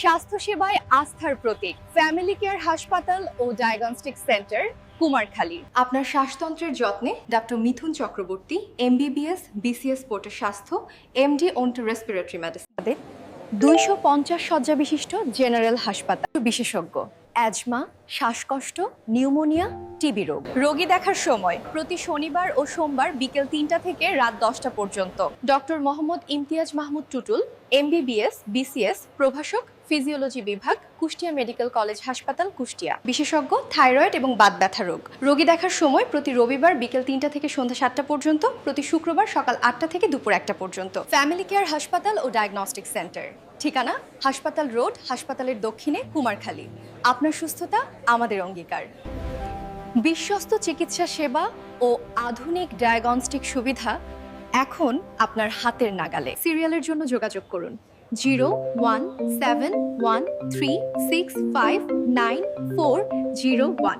স্বাস্থ্যসেবায় আস্থার প্রতীক family care হাসপাতাল ও diagnostic centre Kumarkhali. আপনার শ্বাসতন্ত্রের যত্নে doctor Mithun Chakraborty MBBS BCS পোর্টের স্বাস্থ্য এমডি অন্টু রেসপিরেটরি মেডিসিন দুইশো পঞ্চাশ শয্যা বিশিষ্ট জেনারেল হাসপাতাল বিশেষজ্ঞ। অ্যাজমা শ্বাসকষ্ট নিউমোনিয়া টিবি রোগ। রোগী দেখার সময় প্রতি শনিবার ও সোমবার বিকেল তিনটা থেকে রাত দশটা পর্যন্ত। Doctor Mohammad Imtiaz Mahmud Tutul MBBS BCS প্রভাষক ফিজিওলজি বিভাগ, কুষ্টিয়া মেডিকেল কলেজ হাসপাতাল, কুষ্টিয়া। বিশেষজ্ঞ, থাইরয়েড এবং বাত ব্যথা রোগ। রোগী দেখার সময় প্রতি রবিবার বিকেল তিনটা থেকে সন্ধ্যা সাতটা পর্যন্ত, প্রতি শুক্রবার সকাল আটটা থেকে দুপুর একটা পর্যন্ত। ফ্যামিলি কেয়ার হাসপাতাল ও ডায়াগনস্টিক সেন্টার। ঠিকানা, হাসপাতাল রোড, হাসপাতালের দক্ষিণে কুমারখালী। আপনার সুস্থতা আমাদের অঙ্গীকার। বিশ্বস্ত চিকিৎসা সেবা ও আধুনিক ডায়াগনস্টিক সুবিধা এখন আপনার হাতের নাগালে। সিরিয়ালের জন্য যোগাযোগ করুন। zero one seven one three six five nine four zero one